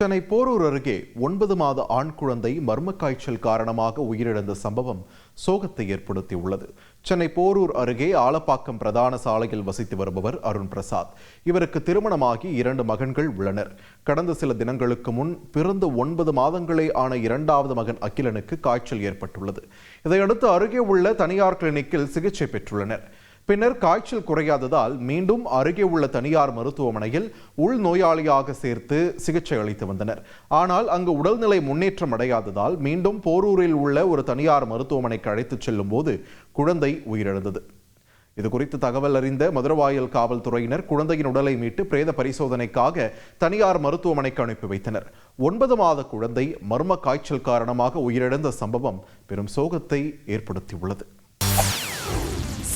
சென்னை போரூர் அருகே ஒன்பது மாத ஆண் குழந்தை மர்ம காய்ச்சல் காரணமாக உயிரிழந்த சம்பவம் சோகத்தை ஏற்படுத்தியுள்ளது. சென்னை போரூர் அருகே ஆலப்பாக்கம் பிரதான சாலையில் வசித்து வருபவர் அருண் பிரசாத். இவருக்கு திருமணமாகி இரண்டு மகன்கள் உள்ளனர். கடந்த சில தினங்களுக்கு முன் பிறந்து ஒன்பது மாதங்களே ஆன இரண்டாவது மகன் அகிலனுக்கு காய்ச்சல் ஏற்பட்டுள்ளது. இதையடுத்து அருகே உள்ள தனியார் கிளினிக்கில் சிகிச்சை பெற்றுள்ளனர். பின்னர் காய்ச்சல் குறையாததால் மீண்டும் அருகே உள்ள தனியார் மருத்துவமனையில் உள்நோயாளியாக சேர்த்து சிகிச்சை அளித்து வந்தனர். ஆனால் அங்கு உடல்நிலை முன்னேற்றம் அடையாததால் மீண்டும் போரூரில் உள்ள ஒரு தனியார் மருத்துவமனைக்கு அழைத்துச் செல்லும் போது குழந்தை உயிரிழந்தது. இது குறித்து தகவல் அறிந்த மதுரவாயல் காவல்துறையினர் குழந்தையின் உடலை மீட்டு பிரேத பரிசோதனைக்காக தனியார் மருத்துவமனைக்கு அனுப்பி வைத்தனர். ஒன்பது மாத குழந்தை மர்ம காய்ச்சல் காரணமாக உயிரிழந்த சம்பவம் பெரும் சோகத்தை ஏற்படுத்தியுள்ளது.